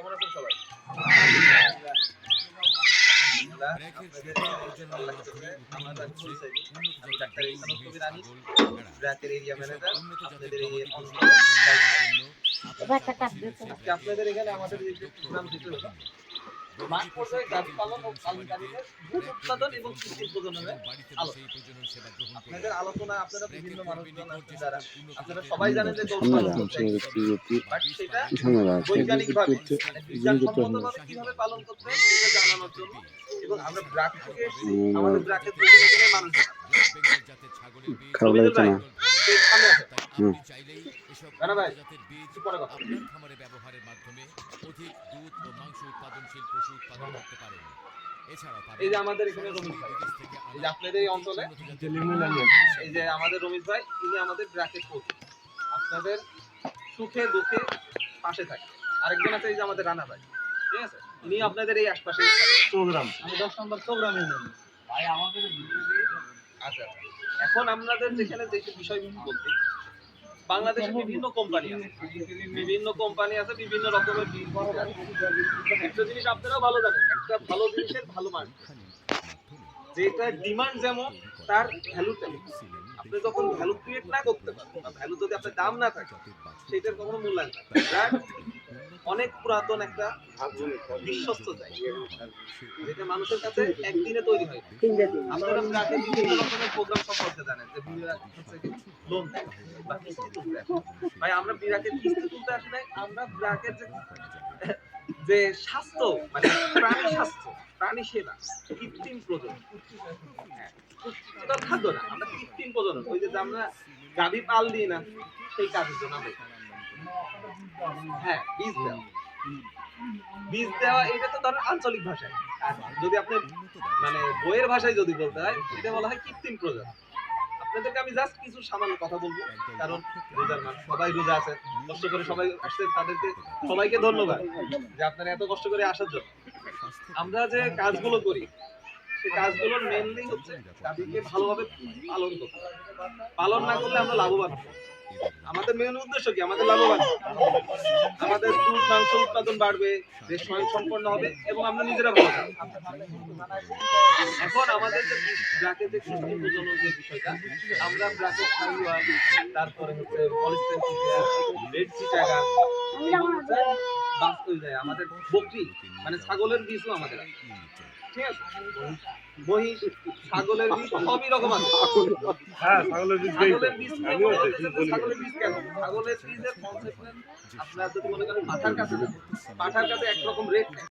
কেমন আছেন সবাই? আপনাদের এখানে আমাদের দিতে মাঠ পর্যায়ে গাছ পালন ও পালনকারীদের দুধ উৎপাদন এবং কৃষি উৎপাদনের আপনাদের আলোচনা আপনারা বিভিন্ন মানুষজন আছেন যারা। আপনারা সবাই জানেন যে গরু পালন করতে। বাট সেটা বৈজ্ঞানিকভাবে মানে বিজ্ঞানসম্মতভাবে কীভাবে পালন করতে সেটা জানানোর জন্য এবং আমরা ব্রাক থেকে আমাদের ব্রাকের দুজনে মানুষ খারাপ লাগছে না হুম। ভাই পরে কথা ব্যবহারের মাধ্যমে অধিক উৎপাদনশীল পশু উৎপাদন করতে পারেন। এছাড়াও এই যে আমাদের এখানে রমিজ ভাই। এই যে আপনাদের এই অঞ্চলে এই যে আমাদের রমিজ ভাই ইনি আমাদের ব্র্যাকেট কোচ। আপনাদের সুখে দুঃখে পাশে থাকে। আরেকজন আছে এই যে আমাদের রানা ভাই। ঠিক আছে? ইনি আপনাদের এই আশপাশে প্রোগ্রাম আমি দশ নম্বর প্রোগ্রামে ভাই আমাদের আচ্ছা এখন আপনাদের যেখানে যে বিষয় বলতে বাংলাদেশে বিভিন্ন কোম্পানি আছে। বিভিন্ন কোম্পানি আছে, বিভিন্ন রকমের একটা জিনিস আপনারাও ভালো জানেন, একটা ভালো জিনিসের ভালো মার্কেট যেটা ডিমান্ড যেমন, তার ভ্যালু তেমন। আপনি যখন ভ্যালু ক্রিয়েট না করতে পারেন ভ্যালু যদি আপনার দাম না থাকে কখনো মূল্যায়ন অনেক পুরাতন একটা বিশ্বস্ত যেটা মানুষের কাছে একদিনে তৈরি হয় আপনারা ব্রাকে বিভিন্ন রকমের প্রোগ্রাম সম্পর্কে জানেন, যে লোন দেয় বা কিস্তি তুলতে। ভাই, আমরা বিরাকের কিস্তি তুলতে আসলে আমরা ব্রাকের যে যে স্বাস্থ্য মানে প্রাণী স্বাস্থ্য প্রাণী সেবা কৃত্রিম প্রজনন। হ্যাঁ, খাদ্য না আমরা কৃত্রিম প্রজনন। ওই যে আমরা গাভী পাল দিই না সেই কাজের জন্য হ্যাঁ বীজ বীজ দেওয়া এটা তো ধরেন আঞ্চলিক ভাষায়। যদি আপনি মানে বইয়ের ভাষায় যদি বলতে হয় এটা বলা হয় কৃত্রিম প্রজনন। আপনাদেরকে আমি জাস্ট কিছু সামান্য কথা বলব কারণ রোজার মাস সবাই রোজা আছে কষ্ট করে সবাই আসছে তাদেরকে সবাইকে ধন্যবাদ যে আপনারা এত কষ্ট করে আসার জন্য। আমরা যে কাজগুলো করি সেই কাজগুলোর মেনলি হচ্ছে তাদেরকে ভালোভাবে পালন করতে। পালন না করলে আমরা লাভবান আমাদের মেন উদ্দেশ্য কি? আমাদের লাভবান আমাদের মাংস উৎপাদন বাড়বে, দেশ স্বয়ং সম্পন্ন হবে এবং আমরা নিজেরা ভালো এখন আমাদের যে ব্র্যাকের যে প্রজনন যে বিষয়টা, আমরা ব্র্যাকের সাইওয়াল তারপরে হচ্ছে পলিস্টেন রেড সি এবং বাস্তব আমাদের বকরি মানে ছাগলের বীজও আমাদের আছে। ঠিক আছে মহিষ ছাগলের বীজ সবই রকম আছে। হ্যাঁ ছাগলের বীজ ছাগলের বীজ বীজ কেন? ছাগলের বীজের কনসেপ্ট আপনার যদি মনে করেন পাঠার কাছে মাথার পাঠার কাছে একরকম রেট